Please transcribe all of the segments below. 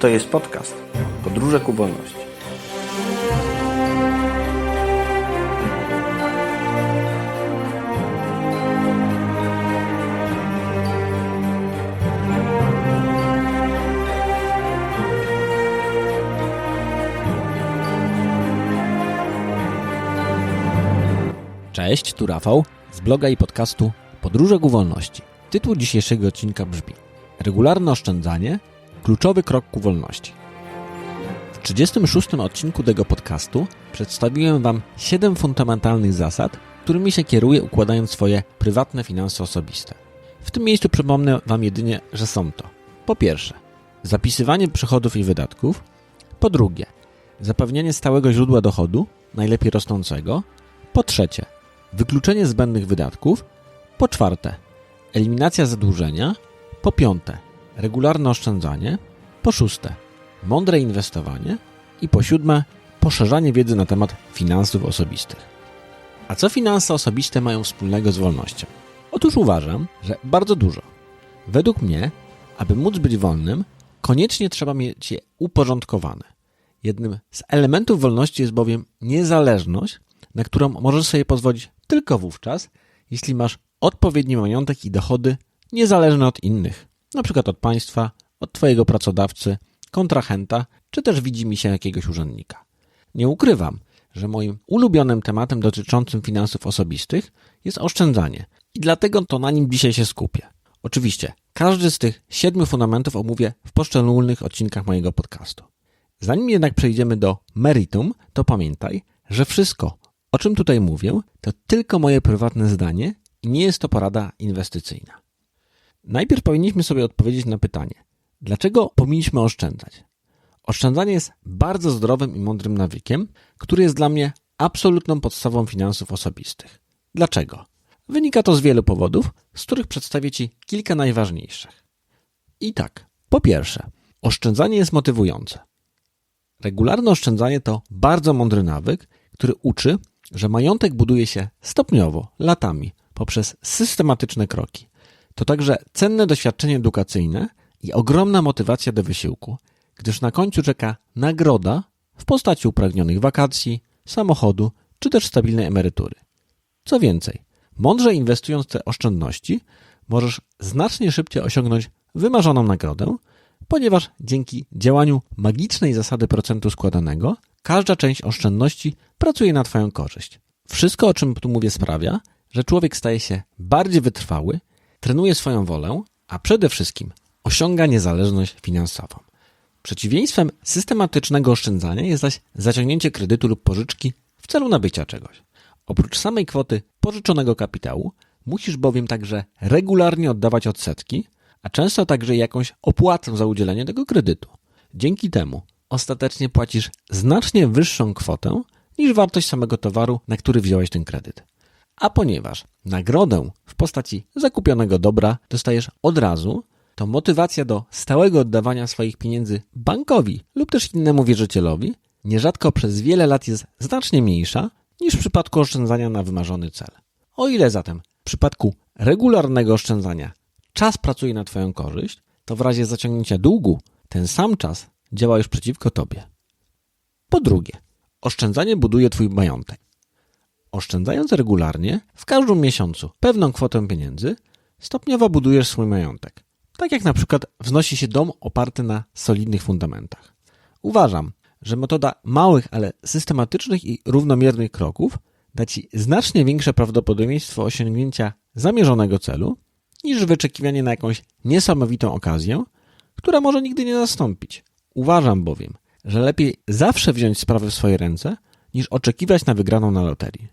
To jest podcast Podróże ku wolności. Cześć, tu Rafał z bloga i podcastu Podróże ku wolności. Tytuł dzisiejszego odcinka brzmi Regularne oszczędzanie kluczowy krok ku wolności. W 36 odcinku tego podcastu przedstawiłem Wam 7 fundamentalnych zasad, którymi się kieruję układając swoje prywatne finanse osobiste. W tym miejscu przypomnę Wam jedynie, że są to po pierwsze zapisywanie przychodów i wydatków, po drugie zapewnienie stałego źródła dochodu, najlepiej rosnącego, po trzecie wykluczenie zbędnych wydatków, po czwarte eliminacja zadłużenia, po piąte regularne oszczędzanie, po szóste mądre inwestowanie i po siódme poszerzanie wiedzy na temat finansów osobistych. A co finanse osobiste mają wspólnego z wolnością? Otóż uważam, że bardzo dużo. Według mnie, aby móc być wolnym, koniecznie trzeba mieć je uporządkowane. Jednym z elementów wolności jest bowiem niezależność, na którą możesz sobie pozwolić tylko wówczas, jeśli masz odpowiedni majątek i dochody niezależne od innych, przykład od państwa, od twojego pracodawcy, kontrahenta, czy też widzi mi się jakiegoś urzędnika. Nie ukrywam, że moim ulubionym tematem dotyczącym finansów osobistych jest oszczędzanie i dlatego to na nim dzisiaj się skupię. Oczywiście, każdy z tych siedmiu fundamentów omówię w poszczególnych odcinkach mojego podcastu. Zanim jednak przejdziemy do meritum, to pamiętaj, że wszystko, o czym tutaj mówię, to tylko moje prywatne zdanie i nie jest to porada inwestycyjna. Najpierw powinniśmy sobie odpowiedzieć na pytanie, dlaczego powinniśmy oszczędzać? Oszczędzanie jest bardzo zdrowym i mądrym nawykiem, który jest dla mnie absolutną podstawą finansów osobistych. Dlaczego? Wynika to z wielu powodów, z których przedstawię Ci kilka najważniejszych. I tak, po pierwsze, oszczędzanie jest motywujące. Regularne oszczędzanie to bardzo mądry nawyk, który uczy, że majątek buduje się stopniowo, latami, poprzez systematyczne kroki. To także cenne doświadczenie edukacyjne i ogromna motywacja do wysiłku, gdyż na końcu czeka nagroda w postaci upragnionych wakacji, samochodu czy też stabilnej emerytury. Co więcej, mądrze inwestując te oszczędności, możesz znacznie szybciej osiągnąć wymarzoną nagrodę, ponieważ dzięki działaniu magicznej zasady procentu składanego, każda część oszczędności pracuje na Twoją korzyść. Wszystko, o czym tu mówię, sprawia, że człowiek staje się bardziej wytrwały, trenuje swoją wolę, a przede wszystkim osiąga niezależność finansową. Przeciwieństwem systematycznego oszczędzania jest zaś zaciągnięcie kredytu lub pożyczki w celu nabycia czegoś. Oprócz samej kwoty pożyczonego kapitału, musisz bowiem także regularnie oddawać odsetki, a często także jakąś opłatę za udzielenie tego kredytu. Dzięki temu ostatecznie płacisz znacznie wyższą kwotę niż wartość samego towaru, na który wziąłeś ten kredyt. A ponieważ nagrodę w postaci zakupionego dobra dostajesz od razu, to motywacja do stałego oddawania swoich pieniędzy bankowi lub też innemu wierzycielowi nierzadko przez wiele lat jest znacznie mniejsza niż w przypadku oszczędzania na wymarzony cel. O ile zatem w przypadku regularnego oszczędzania czas pracuje na Twoją korzyść, to w razie zaciągnięcia długu ten sam czas działa już przeciwko Tobie. Po drugie, oszczędzanie buduje Twój majątek. Oszczędzając regularnie, w każdym miesiącu pewną kwotę pieniędzy, stopniowo budujesz swój majątek. Tak jak na przykład wznosi się dom oparty na solidnych fundamentach. Uważam, że metoda małych, ale systematycznych i równomiernych kroków da Ci znacznie większe prawdopodobieństwo osiągnięcia zamierzonego celu niż wyczekiwanie na jakąś niesamowitą okazję, która może nigdy nie nastąpić. Uważam bowiem, że lepiej zawsze wziąć sprawę w swoje ręce, niż oczekiwać na wygraną na loterii.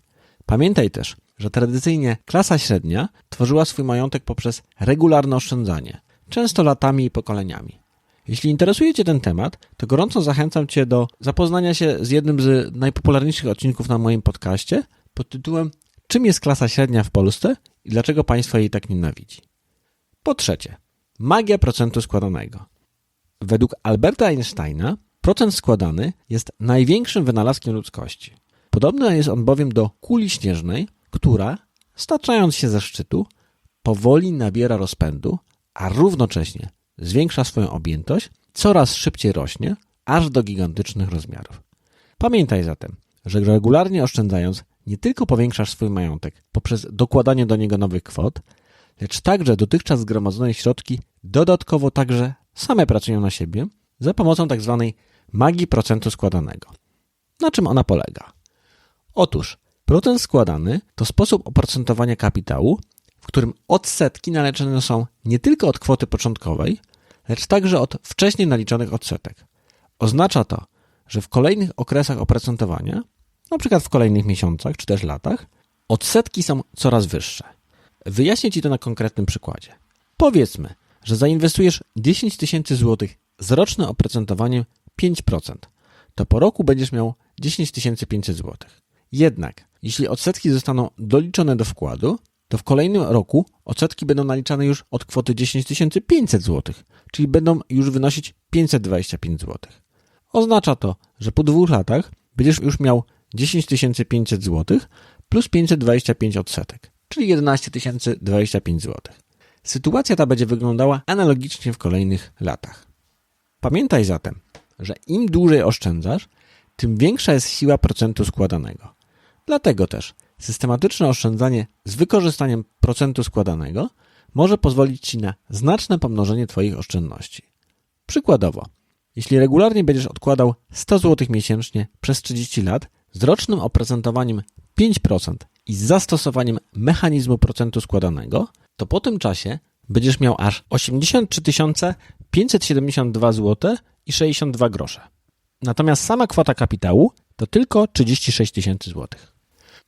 Pamiętaj też, że tradycyjnie klasa średnia tworzyła swój majątek poprzez regularne oszczędzanie, często latami i pokoleniami. Jeśli interesuje Cię ten temat, to gorąco zachęcam Cię do zapoznania się z jednym z najpopularniejszych odcinków na moim podcaście pod tytułem Czym jest klasa średnia w Polsce i dlaczego państwo jej tak nienawidzi? Po trzecie, magia procentu składanego. Według Alberta Einsteina procent składany jest największym wynalazkiem ludzkości. Podobny jest on bowiem do kuli śnieżnej, która, staczając się ze szczytu, powoli nabiera rozpędu, a równocześnie zwiększa swoją objętość coraz szybciej rośnie, aż do gigantycznych rozmiarów. Pamiętaj zatem, że regularnie oszczędzając, nie tylko powiększasz swój majątek poprzez dokładanie do niego nowych kwot, lecz także dotychczas zgromadzone środki dodatkowo także same pracują na siebie za pomocą tzw. magii procentu składanego. Na czym ona polega? Otóż procent składany to sposób oprocentowania kapitału, w którym odsetki naliczane są nie tylko od kwoty początkowej, lecz także od wcześniej naliczonych odsetek. Oznacza to, że w kolejnych okresach oprocentowania, np. w kolejnych miesiącach czy też latach, odsetki są coraz wyższe. Wyjaśnię Ci to na konkretnym przykładzie. Powiedzmy, że zainwestujesz 10 tysięcy złotych z rocznym oprocentowaniem 5%, to po roku będziesz miał 10 500 złotych. Jednak, jeśli odsetki zostaną doliczone do wkładu, to w kolejnym roku odsetki będą naliczane już od kwoty 10 500 zł, czyli będą już wynosić 525 zł. Oznacza to, że po dwóch latach będziesz już miał 10 500 zł plus 525 odsetek, czyli 11 025 zł. Sytuacja ta będzie wyglądała analogicznie w kolejnych latach. Pamiętaj zatem, że im dłużej oszczędzasz, tym większa jest siła procentu składanego. Dlatego też systematyczne oszczędzanie z wykorzystaniem procentu składanego może pozwolić Ci na znaczne pomnożenie Twoich oszczędności. Przykładowo, jeśli regularnie będziesz odkładał 100 zł miesięcznie przez 30 lat z rocznym oprocentowaniem 5% i z zastosowaniem mechanizmu procentu składanego, to po tym czasie będziesz miał aż 83 572 zł i 62 grosze. Natomiast sama kwota kapitału to tylko 36 tysięcy złotych.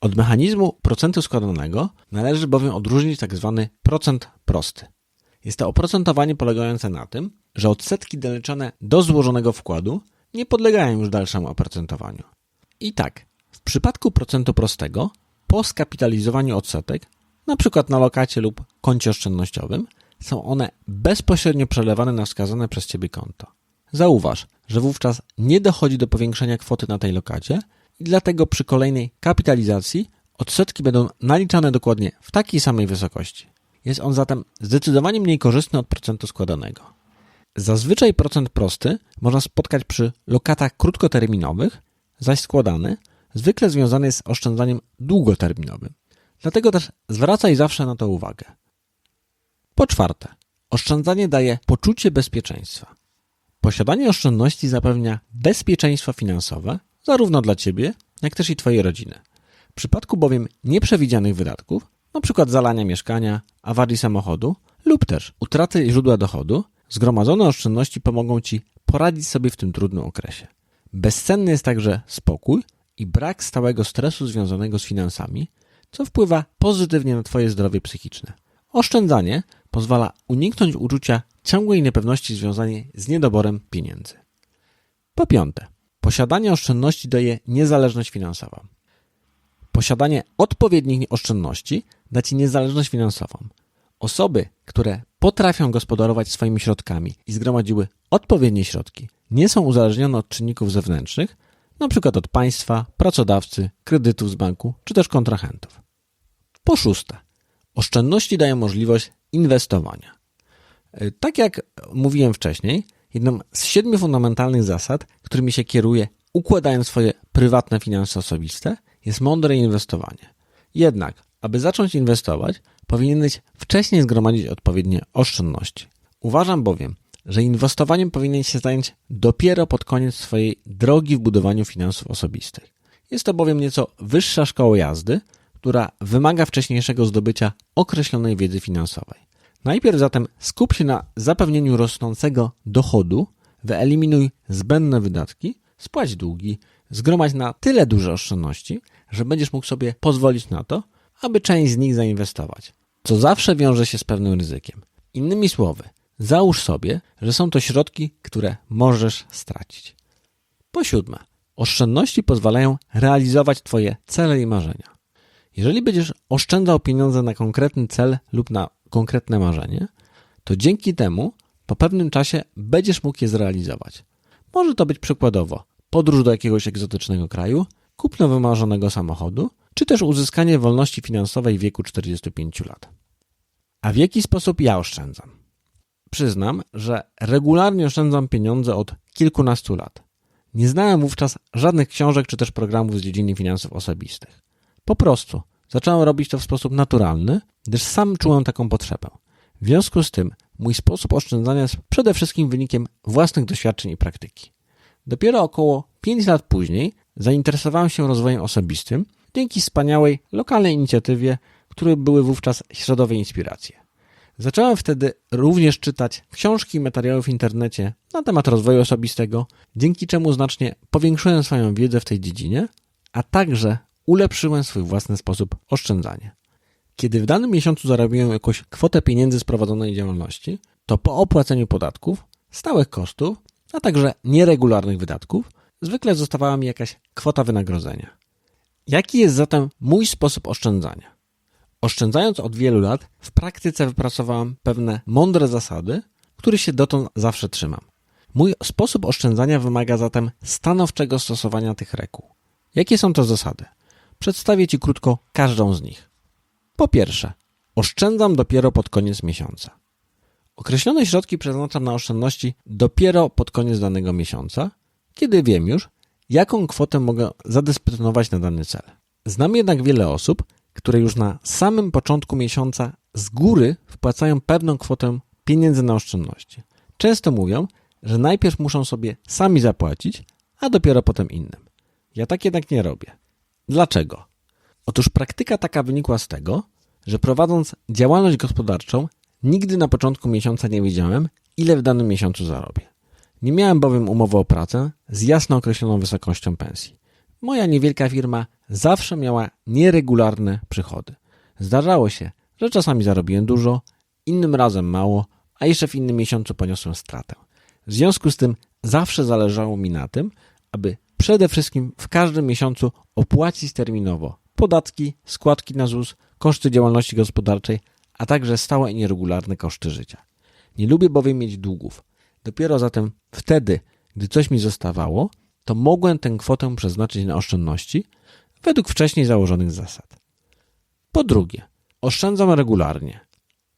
Od mechanizmu procentu składanego należy bowiem odróżnić tzw. Tak procent prosty. Jest to oprocentowanie polegające na tym, że odsetki doliczone do złożonego wkładu nie podlegają już dalszemu oprocentowaniu. I tak, w przypadku procentu prostego, po skapitalizowaniu odsetek, np. na lokacie lub koncie oszczędnościowym, są one bezpośrednio przelewane na wskazane przez Ciebie konto. Zauważ, że wówczas nie dochodzi do powiększenia kwoty na tej lokacie i dlatego przy kolejnej kapitalizacji odsetki będą naliczane dokładnie w takiej samej wysokości. Jest on zatem zdecydowanie mniej korzystny od procentu składanego. Zazwyczaj procent prosty można spotkać przy lokatach krótkoterminowych, zaś składany zwykle związany jest z oszczędzaniem długoterminowym. Dlatego też zwracaj zawsze na to uwagę. Po czwarte, oszczędzanie daje poczucie bezpieczeństwa. Posiadanie oszczędności zapewnia bezpieczeństwo finansowe zarówno dla Ciebie, jak też i Twojej rodziny. W przypadku bowiem nieprzewidzianych wydatków, np. zalania mieszkania, awarii samochodu lub też utraty źródła dochodu, zgromadzone oszczędności pomogą Ci poradzić sobie w tym trudnym okresie. Bezcenny jest także spokój i brak stałego stresu związanego z finansami, co wpływa pozytywnie na Twoje zdrowie psychiczne. Oszczędzanie pozwala uniknąć uczucia ciągłej niepewności związanej z niedoborem pieniędzy. Po piąte, posiadanie oszczędności daje niezależność finansową. Posiadanie odpowiednich oszczędności da Ci niezależność finansową. Osoby, które potrafią gospodarować swoimi środkami i zgromadziły odpowiednie środki, nie są uzależnione od czynników zewnętrznych, np. od państwa, pracodawcy, kredytów z banku czy też kontrahentów. Po szóste, oszczędności dają możliwość inwestowania. E, tak jak mówiłem wcześniej, jedną z siedmiu fundamentalnych zasad, którymi się kieruje, układając swoje prywatne finanse osobiste, jest mądre inwestowanie. Jednak, aby zacząć inwestować, powinieneś wcześniej zgromadzić odpowiednie oszczędności. Uważam bowiem, że inwestowaniem powinien się zająć dopiero pod koniec swojej drogi w budowaniu finansów osobistych. Jest to bowiem nieco wyższa szkoła jazdy, która wymaga wcześniejszego zdobycia określonej wiedzy finansowej. Najpierw zatem skup się na zapewnieniu rosnącego dochodu, wyeliminuj zbędne wydatki, spłać długi, zgromadź na tyle duże oszczędności, że będziesz mógł sobie pozwolić na to, aby część z nich zainwestować, co zawsze wiąże się z pewnym ryzykiem. Innymi słowy, załóż sobie, że są to środki, które możesz stracić. Po siódme, oszczędności pozwalają realizować Twoje cele i marzenia. Jeżeli będziesz oszczędzał pieniądze na konkretny cel lub na konkretne marzenie, to dzięki temu po pewnym czasie będziesz mógł je zrealizować. Może to być przykładowo podróż do jakiegoś egzotycznego kraju, kupno wymarzonego samochodu, czy też uzyskanie wolności finansowej w wieku 45 lat. A w jaki sposób ja oszczędzam? Przyznam, że regularnie oszczędzam pieniądze od kilkunastu lat. Nie znałem wówczas żadnych książek czy też programów z dziedziny finansów osobistych. Po prostu zacząłem robić to w sposób naturalny, gdyż sam czułem taką potrzebę. W związku z tym mój sposób oszczędzania jest przede wszystkim wynikiem własnych doświadczeń i praktyki. Dopiero około 5 lat później zainteresowałem się rozwojem osobistym dzięki wspaniałej lokalnej inicjatywie, które były wówczas środowe inspiracje. Zacząłem wtedy również czytać książki i materiały w internecie na temat rozwoju osobistego, dzięki czemu znacznie powiększyłem swoją wiedzę w tej dziedzinie, a także ulepszyłem swój własny sposób oszczędzania. Kiedy w danym miesiącu zarobiłem jakąś kwotę pieniędzy z prowadzonej działalności, to po opłaceniu podatków, stałych kosztów, a także nieregularnych wydatków, zwykle zostawała mi jakaś kwota wynagrodzenia. Jaki jest zatem mój sposób oszczędzania? Oszczędzając od wielu lat, w praktyce wypracowałem pewne mądre zasady, których się dotąd zawsze trzymam. Mój sposób oszczędzania wymaga zatem stanowczego stosowania tych reguł. Jakie są to zasady? Przedstawię Ci krótko każdą z nich. Po pierwsze, oszczędzam dopiero pod koniec miesiąca. Określone środki przeznaczam na oszczędności dopiero pod koniec danego miesiąca, kiedy wiem już, jaką kwotę mogę zadysponować na dany cel. Znam jednak wiele osób, które już na samym początku miesiąca z góry wpłacają pewną kwotę pieniędzy na oszczędności. Często mówią, że najpierw muszą sobie sami zapłacić, a dopiero potem innym. Ja tak jednak nie robię. Dlaczego? Otóż praktyka taka wynikła z tego, że prowadząc działalność gospodarczą, nigdy na początku miesiąca nie wiedziałem, ile w danym miesiącu zarobię. Nie miałem bowiem umowy o pracę z jasno określoną wysokością pensji. Moja niewielka firma zawsze miała nieregularne przychody. Zdarzało się, że czasami zarobiłem dużo, innym razem mało, a jeszcze w innym miesiącu poniosłem stratę. W związku z tym zawsze zależało mi na tym, aby przede wszystkim w każdym miesiącu opłacić terminowo podatki, składki na ZUS, koszty działalności gospodarczej, a także stałe i nieregularne koszty życia. Nie lubię bowiem mieć długów. Dopiero zatem wtedy, gdy coś mi zostawało, to mogłem tę kwotę przeznaczyć na oszczędności według wcześniej założonych zasad. Po drugie, oszczędzam regularnie.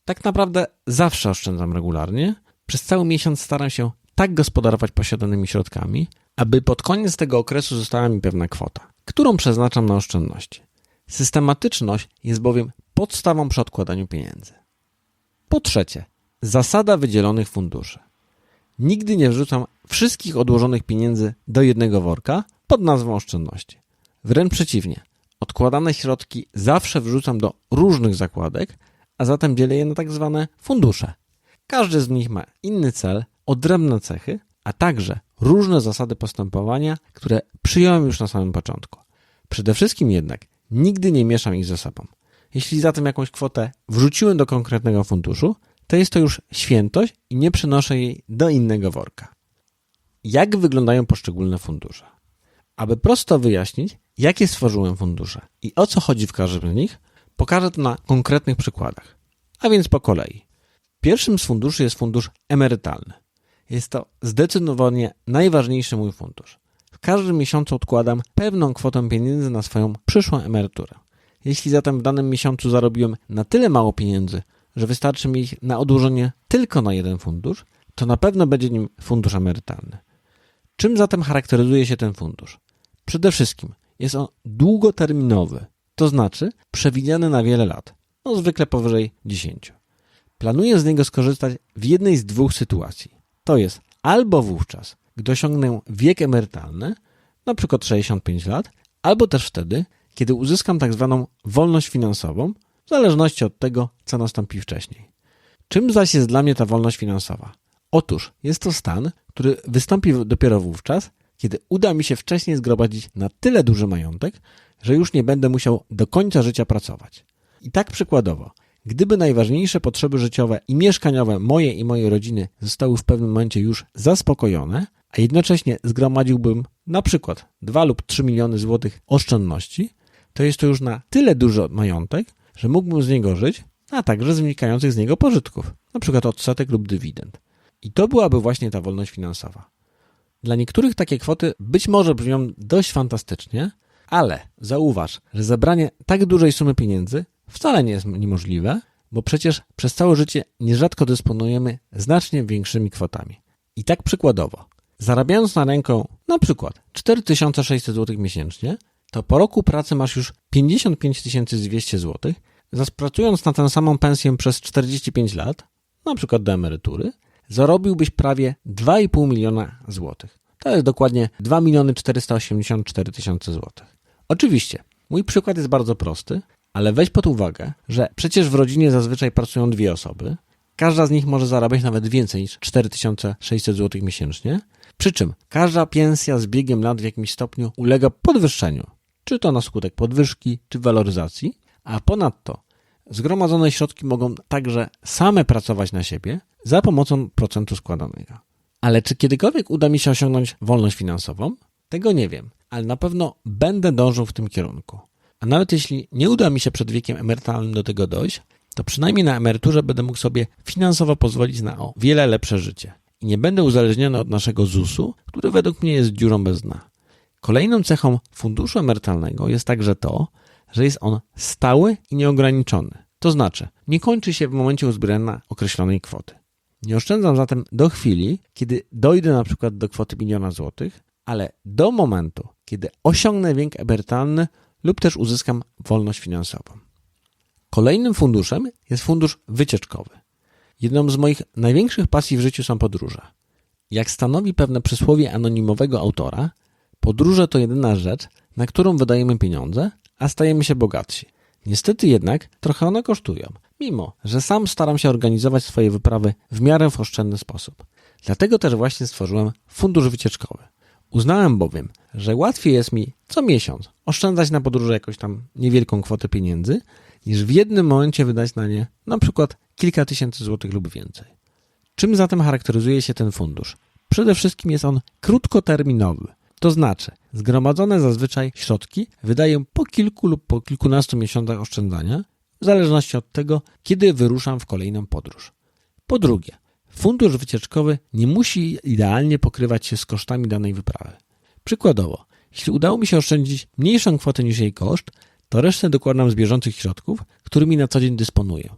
Tak naprawdę zawsze oszczędzam regularnie. Przez cały miesiąc staram się tak gospodarować posiadanymi środkami, aby pod koniec tego okresu została mi pewna kwota, którą przeznaczam na oszczędności. Systematyczność jest bowiem podstawą przy odkładaniu pieniędzy. Po trzecie, zasada wydzielonych funduszy. Nigdy nie wrzucam wszystkich odłożonych pieniędzy do jednego worka pod nazwą oszczędności. Wręcz przeciwnie, odkładane środki zawsze wrzucam do różnych zakładek, a zatem dzielę je na tak zwane fundusze. Każdy z nich ma inny cel, odrębne cechy, a także różne zasady postępowania, które przyjąłem już na samym początku. Przede wszystkim jednak nigdy nie mieszam ich ze sobą. Jeśli zatem jakąś kwotę wrzuciłem do konkretnego funduszu, to jest to już świętość i nie przenoszę jej do innego worka. Jak wyglądają poszczególne fundusze? Aby prosto wyjaśnić, jakie stworzyłem fundusze i o co chodzi w każdym z nich, pokażę to na konkretnych przykładach. A więc po kolei. Pierwszym z funduszy jest fundusz emerytalny. Jest to zdecydowanie najważniejszy mój fundusz. Każdym miesiącu odkładam pewną kwotę pieniędzy na swoją przyszłą emeryturę. Jeśli zatem w danym miesiącu zarobiłem na tyle mało pieniędzy, że wystarczy mi ich na odłożenie tylko na jeden fundusz, to na pewno będzie nim fundusz emerytalny. Czym zatem charakteryzuje się ten fundusz? Przede wszystkim jest on długoterminowy, to znaczy przewidziany na wiele lat, no zwykle powyżej 10. Planuję z niego skorzystać w jednej z dwóch sytuacji. To jest albo wówczas, gdy osiągnę wiek emerytalny, na przykład 65 lat, albo też wtedy, kiedy uzyskam tak zwaną wolność finansową, w zależności od tego, co nastąpi wcześniej. Czym zaś jest dla mnie ta wolność finansowa? Otóż jest to stan, który wystąpi dopiero wówczas, kiedy uda mi się wcześniej zgromadzić na tyle duży majątek, że już nie będę musiał do końca życia pracować. I tak przykładowo, gdyby najważniejsze potrzeby życiowe i mieszkaniowe moje i mojej rodziny zostały w pewnym momencie już zaspokojone, a jednocześnie zgromadziłbym na przykład 2 lub 3 miliony złotych oszczędności, to jest to już na tyle duży majątek, że mógłbym z niego żyć, a także z wynikających z niego pożytków, na przykład odsetek lub dywidend. I to byłaby właśnie ta wolność finansowa. Dla niektórych takie kwoty być może brzmią dość fantastycznie, ale zauważ, że zebranie tak dużej sumy pieniędzy wcale nie jest niemożliwe, bo przecież przez całe życie nierzadko dysponujemy znacznie większymi kwotami. I tak przykładowo, zarabiając na rękę na przykład 4600 zł miesięcznie, to po roku pracy masz już 55 200 zł, zaś pracując na tę samą pensję przez 45 lat, na przykład do emerytury, zarobiłbyś prawie 2,5 miliona złotych. To jest dokładnie 2 miliony 484 tysiące złotych. Oczywiście, mój przykład jest bardzo prosty, ale weź pod uwagę, że przecież w rodzinie zazwyczaj pracują dwie osoby. Każda z nich może zarabiać nawet więcej niż 4600 zł miesięcznie. Przy czym każda pensja z biegiem lat w jakimś stopniu ulega podwyższeniu, czy to na skutek podwyżki, czy waloryzacji, a ponadto zgromadzone środki mogą także same pracować na siebie za pomocą procentu składanego. Ale czy kiedykolwiek uda mi się osiągnąć wolność finansową? Tego nie wiem, ale na pewno będę dążył w tym kierunku. A nawet jeśli nie uda mi się przed wiekiem emerytalnym do tego dojść, to przynajmniej na emeryturze będę mógł sobie finansowo pozwolić na o wiele lepsze życie. I nie będę uzależniony od naszego ZUS-u, który według mnie jest dziurą bez dna. Kolejną cechą funduszu emerytalnego jest także to, że jest on stały i nieograniczony. To znaczy, nie kończy się w momencie uzbierania określonej kwoty. Nie oszczędzam zatem do chwili, kiedy dojdę na przykład do kwoty miliona złotych, ale do momentu, kiedy osiągnę wiek emerytalny lub też uzyskam wolność finansową. Kolejnym funduszem jest fundusz wycieczkowy. Jedną z moich największych pasji w życiu są podróże. Jak stanowi pewne przysłowie anonimowego autora, podróże to jedyna rzecz, na którą wydajemy pieniądze, a stajemy się bogatsi. Niestety jednak trochę one kosztują, mimo że sam staram się organizować swoje wyprawy w miarę w oszczędny sposób. Dlatego też właśnie stworzyłem fundusz wycieczkowy. Uznałem bowiem, że łatwiej jest mi co miesiąc oszczędzać na podróże jakąś tam niewielką kwotę pieniędzy, niż w jednym momencie wydać na nie na przykład kilka tysięcy złotych lub więcej. Czym zatem charakteryzuje się ten fundusz? Przede wszystkim jest on krótkoterminowy, to znaczy zgromadzone zazwyczaj środki wydaję po kilku lub po kilkunastu miesiącach oszczędzania, w zależności od tego, kiedy wyruszam w kolejną podróż. Po drugie, fundusz wycieczkowy nie musi idealnie pokrywać się z kosztami danej wyprawy. Przykładowo, jeśli udało mi się oszczędzić mniejszą kwotę niż jej koszt, to resztę dokładam z bieżących środków, którymi na co dzień dysponuję.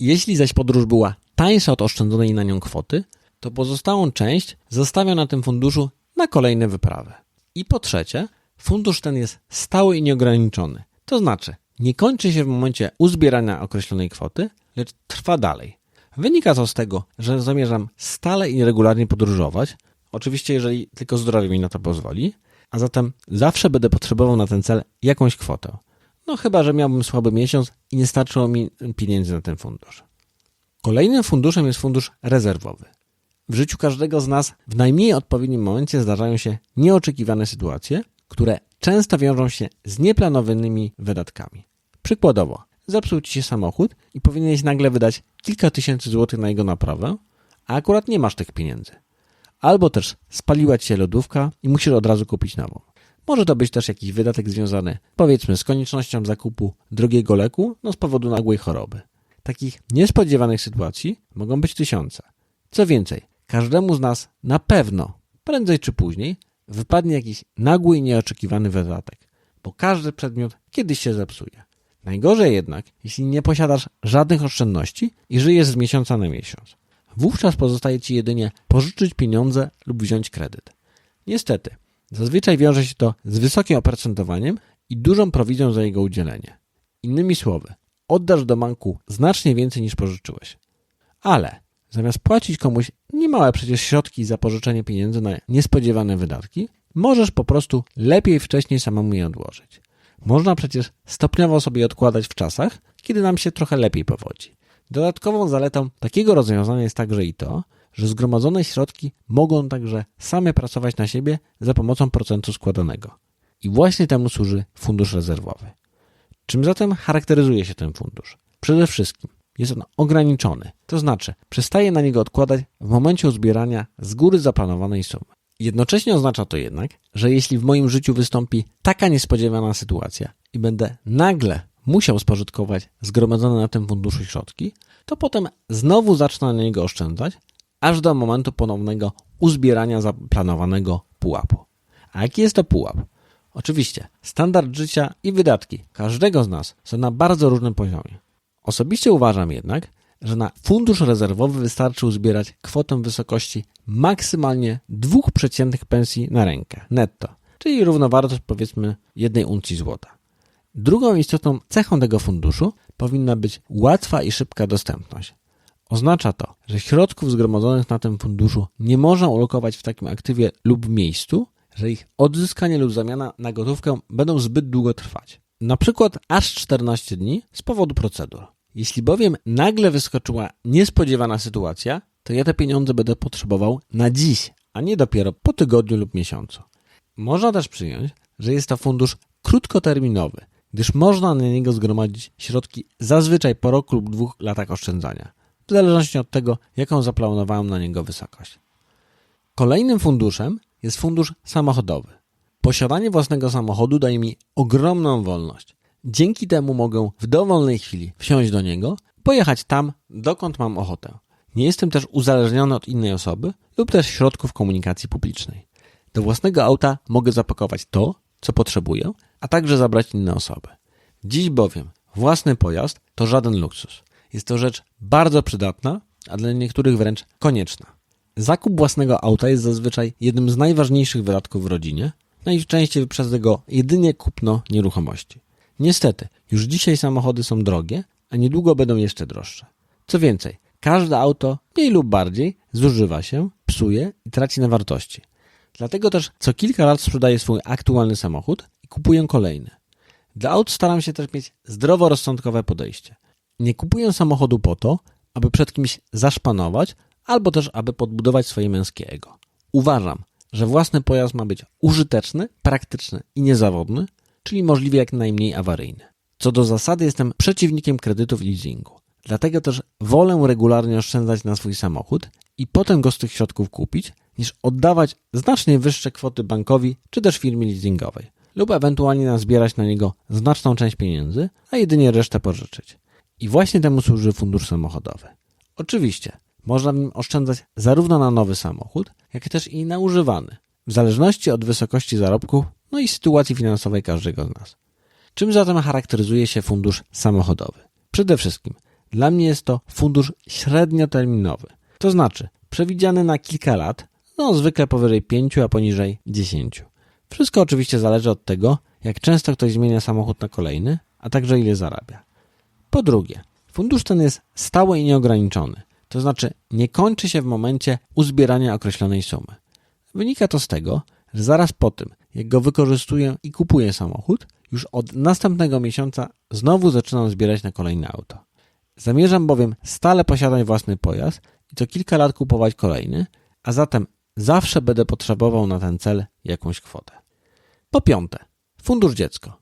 Jeśli zaś podróż była tańsza od oszczędzonej na nią kwoty, to pozostałą część zostawiam na tym funduszu na kolejne wyprawy. I po trzecie, fundusz ten jest stały i nieograniczony. To znaczy, nie kończy się w momencie uzbierania określonej kwoty, lecz trwa dalej. Wynika to z tego, że zamierzam stale i regularnie podróżować, oczywiście jeżeli tylko zdrowie mi na to pozwoli, a zatem zawsze będę potrzebował na ten cel jakąś kwotę. No chyba, że miałbym słaby miesiąc i nie starczyło mi pieniędzy na ten fundusz. Kolejnym funduszem jest fundusz rezerwowy. W życiu każdego z nas w najmniej odpowiednim momencie zdarzają się nieoczekiwane sytuacje, które często wiążą się z nieplanowanymi wydatkami. Przykładowo, zepsuł ci się samochód i powinieneś nagle wydać kilka tysięcy złotych na jego naprawę, a akurat nie masz tych pieniędzy. Albo też spaliła ci się lodówka i musisz od razu kupić nową. Może to być też jakiś wydatek związany, powiedzmy, z koniecznością zakupu drogiego leku, no z powodu nagłej choroby. Takich niespodziewanych sytuacji mogą być tysiące. Co więcej, każdemu z nas na pewno, prędzej czy później, wypadnie jakiś nagły i nieoczekiwany wydatek, bo każdy przedmiot kiedyś się zepsuje. Najgorzej jednak, jeśli nie posiadasz żadnych oszczędności i żyjesz z miesiąca na miesiąc. Wówczas pozostaje ci jedynie pożyczyć pieniądze lub wziąć kredyt. Niestety, zazwyczaj wiąże się to z wysokim oprocentowaniem i dużą prowizją za jego udzielenie. Innymi słowy, oddasz do banku znacznie więcej niż pożyczyłeś. Ale zamiast płacić komuś niemałe przecież środki za pożyczenie pieniędzy na niespodziewane wydatki, możesz po prostu lepiej wcześniej samemu je odłożyć. Można przecież stopniowo sobie odkładać w czasach, kiedy nam się trochę lepiej powodzi. Dodatkową zaletą takiego rozwiązania jest także i to, że zgromadzone środki mogą także same pracować na siebie za pomocą procentu składanego. I właśnie temu służy fundusz rezerwowy. Czym zatem charakteryzuje się ten fundusz? Przede wszystkim jest on ograniczony, to znaczy przestaje na niego odkładać w momencie uzbierania z góry zaplanowanej sumy. Jednocześnie oznacza to jednak, że jeśli w moim życiu wystąpi taka niespodziewana sytuacja i będę nagle musiał spożytkować zgromadzone na tym funduszu środki, to potem znowu zacznę na niego oszczędzać, aż do momentu ponownego uzbierania zaplanowanego pułapu. A jaki jest to pułap? Oczywiście, standard życia i wydatki każdego z nas są na bardzo różnym poziomie. Osobiście uważam jednak, że na fundusz rezerwowy wystarczy uzbierać kwotę w wysokości maksymalnie dwóch przeciętnych pensji na rękę, netto, czyli równowartość powiedzmy jednej uncji złota. Drugą istotną cechą tego funduszu powinna być łatwa i szybka dostępność. Oznacza to, że środków zgromadzonych na tym funduszu nie można ulokować w takim aktywie lub miejscu, że ich odzyskanie lub zamiana na gotówkę będą zbyt długo trwać. Na przykład aż 14 dni z powodu procedur. Jeśli bowiem nagle wyskoczyła niespodziewana sytuacja, to ja te pieniądze będę potrzebował na dziś, a nie dopiero po tygodniu lub miesiącu. Można też przyjąć, że jest to fundusz krótkoterminowy, gdyż można na niego zgromadzić środki zazwyczaj po roku lub dwóch latach oszczędzania, w zależności od tego, jaką zaplanowałem na niego wysokość. Kolejnym funduszem jest fundusz samochodowy. Posiadanie własnego samochodu daje mi ogromną wolność. Dzięki temu mogę w dowolnej chwili wsiąść do niego, pojechać tam, dokąd mam ochotę. Nie jestem też uzależniony od innej osoby lub też środków komunikacji publicznej. Do własnego auta mogę zapakować to, co potrzebuję, a także zabrać inne osoby. Dziś bowiem własny pojazd to żaden luksus. Jest to rzecz bardzo przydatna, a dla niektórych wręcz konieczna. Zakup własnego auta jest zazwyczaj jednym z najważniejszych wydatków w rodzinie, najczęściej wyprzedza go jedynie kupno nieruchomości. Niestety, już dzisiaj samochody są drogie, a niedługo będą jeszcze droższe. Co więcej, każde auto, mniej lub bardziej, zużywa się, psuje i traci na wartości. Dlatego też co kilka lat sprzedaję swój aktualny samochód i kupuję kolejny. Dla aut staram się też mieć zdroworozsądkowe podejście. Nie kupuję samochodu po to, aby przed kimś zaszpanować, albo też aby podbudować swoje męskie ego. Uważam, że własny pojazd ma być użyteczny, praktyczny i niezawodny, czyli możliwie jak najmniej awaryjny. Co do zasady jestem przeciwnikiem kredytów i leasingu. Dlatego też wolę regularnie oszczędzać na swój samochód i potem go z tych środków kupić, niż oddawać znacznie wyższe kwoty bankowi czy też firmie leasingowej, lub ewentualnie nazbierać na niego znaczną część pieniędzy, a jedynie resztę pożyczyć. I właśnie temu służy fundusz samochodowy. Oczywiście, można nim oszczędzać zarówno na nowy samochód, jak też i na używany, w zależności od wysokości zarobków, no i sytuacji finansowej każdego z nas. Czym zatem charakteryzuje się fundusz samochodowy? Przede wszystkim, dla mnie jest to fundusz średnioterminowy, to znaczy przewidziany na kilka lat, no zwykle powyżej 5, a poniżej 10. Wszystko oczywiście zależy od tego, jak często ktoś zmienia samochód na kolejny, a także ile zarabia. Po drugie, fundusz ten jest stały i nieograniczony, to znaczy nie kończy się w momencie uzbierania określonej sumy. Wynika to z tego, że zaraz po tym, jak go wykorzystuję i kupuję samochód, już od następnego miesiąca znowu zaczynam zbierać na kolejne auto. Zamierzam bowiem stale posiadać własny pojazd i co kilka lat kupować kolejny, a zatem zawsze będę potrzebował na ten cel jakąś kwotę. Po piąte, fundusz dziecko.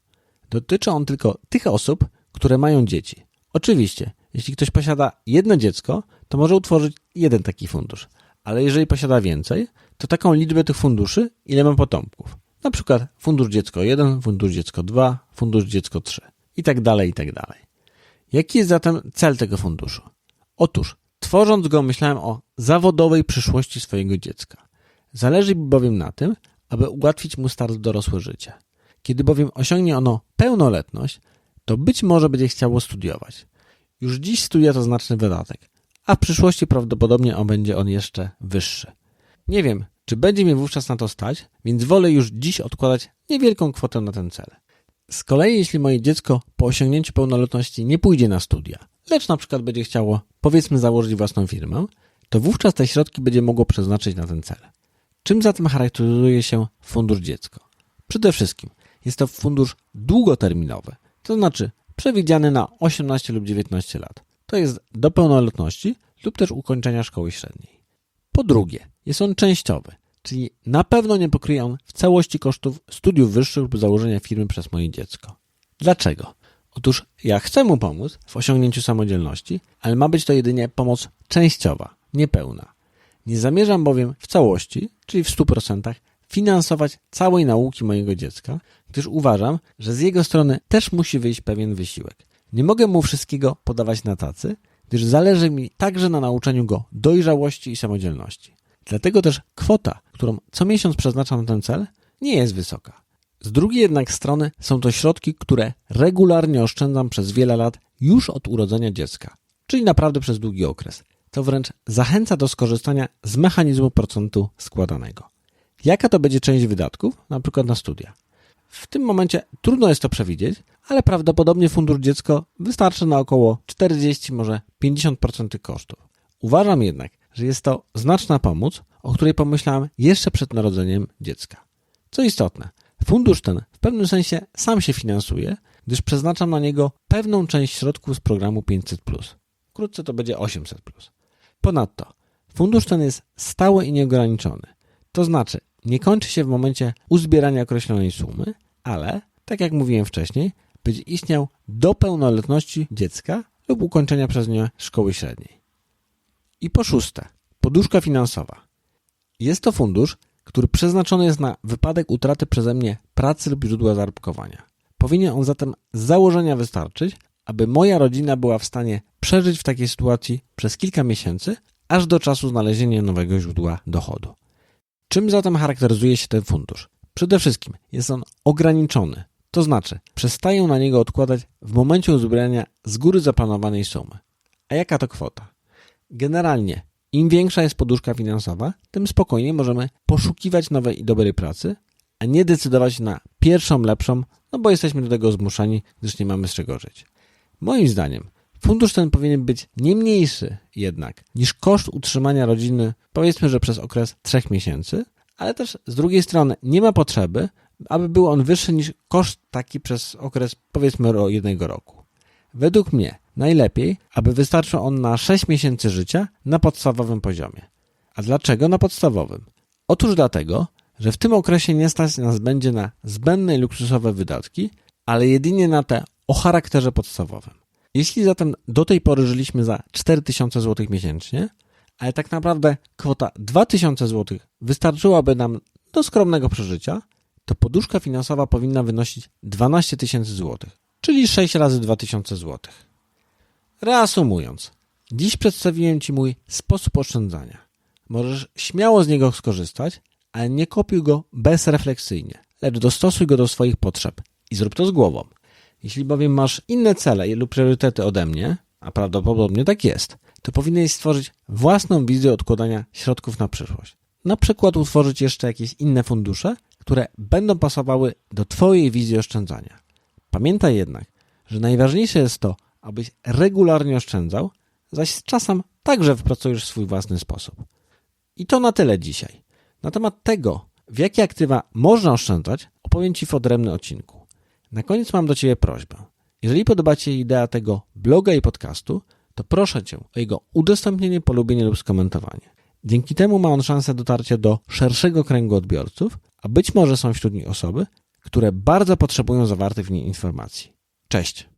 Dotyczy on tylko tych osób, które mają dzieci. Oczywiście, jeśli ktoś posiada jedno dziecko, to może utworzyć jeden taki fundusz, ale jeżeli posiada więcej, to taką liczbę tych funduszy, ile ma potomków. Na przykład fundusz dziecko 1, fundusz dziecko 2, fundusz dziecko 3 i tak dalej, i tak dalej. Jaki jest zatem cel tego funduszu? Otóż, tworząc go, myślałem o zawodowej przyszłości swojego dziecka. Zależy mi bowiem na tym, aby ułatwić mu start w dorosłe życie. Kiedy bowiem osiągnie ono pełnoletność, to być może będzie chciało studiować. Już dziś studia to znaczny wydatek, a w przyszłości prawdopodobnie on będzie on jeszcze wyższy. Nie wiem, czy będzie mnie wówczas na to stać, więc wolę już dziś odkładać niewielką kwotę na ten cel. Z kolei, jeśli moje dziecko po osiągnięciu pełnoletności nie pójdzie na studia, lecz na przykład będzie chciało, powiedzmy, założyć własną firmę, to wówczas te środki będzie mogło przeznaczyć na ten cel. Czym zatem charakteryzuje się fundusz dziecko? Przede wszystkim jest to fundusz długoterminowy, to znaczy przewidziany na 18 lub 19 lat. To jest do pełnoletności lub też ukończenia szkoły średniej. Po drugie, jest on częściowy, czyli na pewno nie pokryje on w całości kosztów studiów wyższych lub założenia firmy przez moje dziecko. Dlaczego? Otóż ja chcę mu pomóc w osiągnięciu samodzielności, ale ma być to jedynie pomoc częściowa, niepełna. Nie zamierzam bowiem w całości, czyli w 100%, finansować całej nauki mojego dziecka, gdyż uważam, że z jego strony też musi wyjść pewien wysiłek. Nie mogę mu wszystkiego podawać na tacy, gdyż zależy mi także na nauczeniu go dojrzałości i samodzielności. Dlatego też kwota, którą co miesiąc przeznaczam na ten cel, nie jest wysoka. Z drugiej jednak strony są to środki, które regularnie oszczędzam przez wiele lat już od urodzenia dziecka, czyli naprawdę przez długi okres. To wręcz zachęca do skorzystania z mechanizmu procentu składanego. Jaka to będzie część wydatków, na przykład na studia? W tym momencie trudno jest to przewidzieć, ale prawdopodobnie fundusz dziecko wystarczy na około 40, może 50% kosztów. Uważam jednak, że jest to znaczna pomoc, o której pomyślałem jeszcze przed narodzeniem dziecka. Co istotne, fundusz ten w pewnym sensie sam się finansuje, gdyż przeznaczam na niego pewną część środków z programu 500. Wkrótce to będzie 800. Ponadto, fundusz ten jest stały i nieograniczony. To znaczy, nie kończy się w momencie uzbierania określonej sumy, ale, tak jak mówiłem wcześniej, będzie istniał do pełnoletności dziecka lub ukończenia przez nie szkoły średniej. I po szóste, poduszka finansowa. Jest to fundusz, który przeznaczony jest na wypadek utraty przeze mnie pracy lub źródła zarobkowania. Powinien on zatem z założenia wystarczyć, aby moja rodzina była w stanie przeżyć w takiej sytuacji przez kilka miesięcy, aż do czasu znalezienia nowego źródła dochodu. Czym zatem charakteryzuje się ten fundusz? Przede wszystkim jest on ograniczony, to znaczy przestaję na niego odkładać w momencie uzbrojenia z góry zaplanowanej sumy. A jaka to kwota? Generalnie, im większa jest poduszka finansowa, tym spokojniej możemy poszukiwać nowej i dobrej pracy, a nie decydować na pierwszą lepszą, no bo jesteśmy do tego zmuszani, gdyż nie mamy z czego żyć. Moim zdaniem, fundusz ten powinien być nie mniejszy jednak niż koszt utrzymania rodziny, powiedzmy, że przez okres trzech miesięcy, ale też z drugiej strony nie ma potrzeby, aby był on wyższy niż koszt taki przez okres powiedzmy jednego roku. Według mnie najlepiej, aby wystarczył on na 6 miesięcy życia na podstawowym poziomie. A dlaczego na podstawowym? Otóż dlatego, że w tym okresie nie stać nas będzie na zbędne i luksusowe wydatki, ale jedynie na te o charakterze podstawowym. Jeśli zatem do tej pory żyliśmy za 4000 zł miesięcznie, ale tak naprawdę kwota 2000 zł wystarczyłaby nam do skromnego przeżycia, to poduszka finansowa powinna wynosić 12 tysięcy złotych, czyli 6 razy 2000 złotych. Reasumując, dziś przedstawiłem Ci mój sposób oszczędzania. Możesz śmiało z niego skorzystać, ale nie kopiuj go bezrefleksyjnie, lecz dostosuj go do swoich potrzeb i zrób to z głową. Jeśli bowiem masz inne cele lub priorytety ode mnie, a prawdopodobnie tak jest, to powinieneś stworzyć własną wizję odkładania środków na przyszłość. Na przykład utworzyć jeszcze jakieś inne fundusze, które będą pasowały do Twojej wizji oszczędzania. Pamiętaj jednak, że najważniejsze jest to, abyś regularnie oszczędzał, zaś z czasem także wypracujesz swój własny sposób. I to na tyle dzisiaj. Na temat tego, w jakie aktywa można oszczędzać, opowiem Ci w odrębnym odcinku. Na koniec mam do Ciebie prośbę. Jeżeli podoba Ci idea tego bloga i podcastu, to proszę Cię o jego udostępnienie, polubienie lub skomentowanie. Dzięki temu ma on szansę dotarcia do szerszego kręgu odbiorców, a być może są wśród nich osoby, które bardzo potrzebują zawartych w niej informacji. Cześć!